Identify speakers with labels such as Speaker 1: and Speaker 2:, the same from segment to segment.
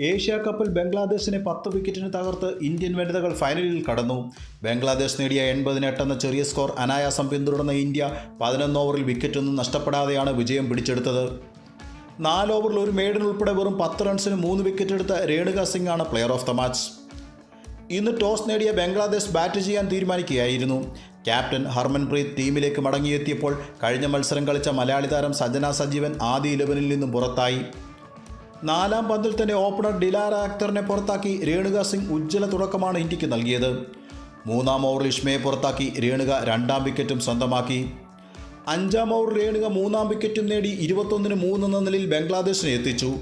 Speaker 1: Asia കപ്പിൽ ബംഗ്ലാദേശിനെ പത്ത് വിക്കറ്റിന് തകർത്ത് ഇന്ത്യൻ വനിതകൾ ഫൈനലിൽ കടന്നു. ബംഗ്ലാദേശ് നേടിയ എൺപതിന് എട്ടെന്ന ചെറിയ സ്കോർ അനായാസം പിന്തുടർന്ന ഇന്ത്യ പതിനൊന്ന് ഓവറിൽ വിക്കറ്റൊന്നും നഷ്ടപ്പെടാതെയാണ് വിജയം പിടിച്ചെടുത്തത്. നാല് ഓവറിൽ ഒരു മെയ്ഡൻ ഉൾപ്പെടെ വെറും പത്ത് റൺസിന് മൂന്ന് വിക്കറ്റ് എടുത്ത രേണുക സിംഗ് ആണ് പ്ലെയർ ഓഫ് ദ മാച്ച്. ഇന്ന് ടോസ് നേടിയ ബംഗ്ലാദേശ് ബാറ്റ് ചെയ്യാൻ തീരുമാനിക്കുകയായിരുന്നു. ക്യാപ്റ്റൻ ഹർമൻപ്രീത് ടീമിലേക്ക് മടങ്ങിയെത്തിയപ്പോൾ കഴിഞ്ഞ മത്സരം കളിച്ച മലയാളി താരം സജന സജീവൻ ആദ്യ ഇലവനിൽ നിന്നും പുറത്തായി. നാലാം പന്തിൽ തന്നെ ഓപ്പണർ ഡിലാര അക്തറിനെ പുറത്താക്കി രേണുക സിംഗ് ഉജ്ജ്വല തുടക്കമാണ് ഇന്ത്യയ്ക്ക് നൽകിയത്. മൂന്നാം ഓവറിൽ ഇഷ്മയെ പുറത്താക്കി രേണുക രണ്ടാം വിക്കറ്റും സ്വന്തമാക്കി. അഞ്ചാം ഓവർ രേണുക മൂന്നാം വിക്കറ്റും നേടി ഇരുപത്തൊന്നിന് മൂന്ന് എന്ന നിലയിൽ ബംഗ്ലാദേശിനെ എത്തിച്ചു.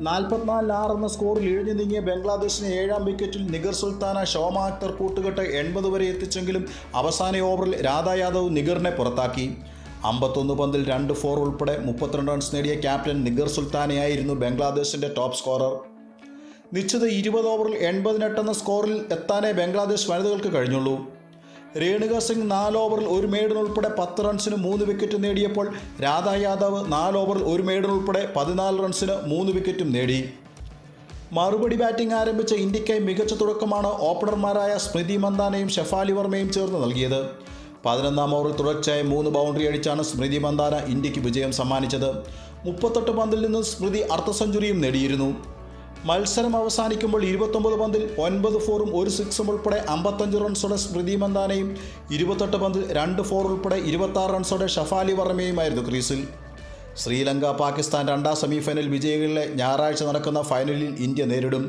Speaker 1: നാൽപ്പത്തിനാലിൽ ആറ് എന്ന സ്കോറിൽ ഇഴഞ്ഞു നീങ്ങിയ ബംഗ്ലാദേശിന് ഏഴാം വിക്കറ്റിൽ നിഗർ സുൽത്താന ഷോമ അക്തർ കൂട്ടുകെട്ട് എൺപത് വരെ എത്തിച്ചെങ്കിലും അവസാന ഓവറിൽ രാധാ യാദവ് നിഗറിനെ പുറത്താക്കി. അമ്പത്തൊന്ന് പന്തിൽ രണ്ട് ഫോർ ഉൾപ്പെടെ മുപ്പത്തിരണ്ട് റൺസ് നേടിയ ക്യാപ്റ്റൻ നിഗർ സുൽത്താനയായിരുന്നു ബംഗ്ലാദേശിന്റെ ടോപ്പ് സ്കോറർ നിശ്ചിത ഇരുപത് ഓവറിൽ എൺപതിനെട്ടെന്ന സ്കോറിൽ എത്താനേ ബംഗ്ലാദേശ് വനിതകൾക്ക് കഴിഞ്ഞുള്ളൂ. രേണുക സിംഗ് നാല് ഓവറിൽ ഒരു മെയ്ഡൻ ഉൾപ്പെടെ പത്ത് റൺസിന് മൂന്ന് വിക്കറ്റ് നേടിയപ്പോൾ രാധാ യാദവ് നാല് ഓവറിൽ ഒരു മെയ്ഡൻ ഉൾപ്പെടെ പതിനാല് റൺസിന് മൂന്ന് വിക്കറ്റും നേടി. മറുപടി ബാറ്റിംഗ് ആരംഭിച്ച ഇന്ത്യയ്ക്കായി മികച്ച തുടക്കമാണ് ഓപ്പണർമാരായ സ്മൃതി മന്ദാനയും ഷെഫാലി വർമ്മയും ചേർന്ന് നൽകിയത്. പതിനൊന്നാം ഓവറിൽ തുടർച്ചയായി മൂന്ന് ബൗണ്ടറി അടിച്ചാണ് സ്മൃതി മന്ദാന ഇന്ത്യയ്ക്ക് വിജയം സമ്മാനിച്ചത്. മുപ്പത്തെട്ട് പന്തിൽ നിന്ന് സ്മൃതി അർദ്ധ സെഞ്ചുറിയും നേടിയിരുന്നു. മത്സരം അവസാനിക്കുമ്പോൾ ഇരുപത്തൊമ്പത് പന്തിൽ ഒൻപത് ഫോറും ഒരു സിക്സും ഉൾപ്പെടെ അമ്പത്തഞ്ച് റൺസോടെ സ്മൃതി മന്ദാനയും ഇരുപത്തെട്ട് പന്തിൽ രണ്ട് ഫോർ ഉൾപ്പെടെ ഇരുപത്താറ് റൺസോടെ ഷഫാലി വർമ്മയുമായിരുന്നു ക്രീസിൽ. ശ്രീലങ്ക പാകിസ്ഥാൻ രണ്ടാം സെമിഫൈനൽ വിജയികളിലെ ഞായറാഴ്ച നടക്കുന്ന ഫൈനലിൽ ഇന്ത്യ നേരിടും.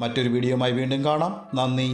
Speaker 1: മറ്റൊരു വീഡിയോയുമായി വീണ്ടും കാണാം. നന്ദി.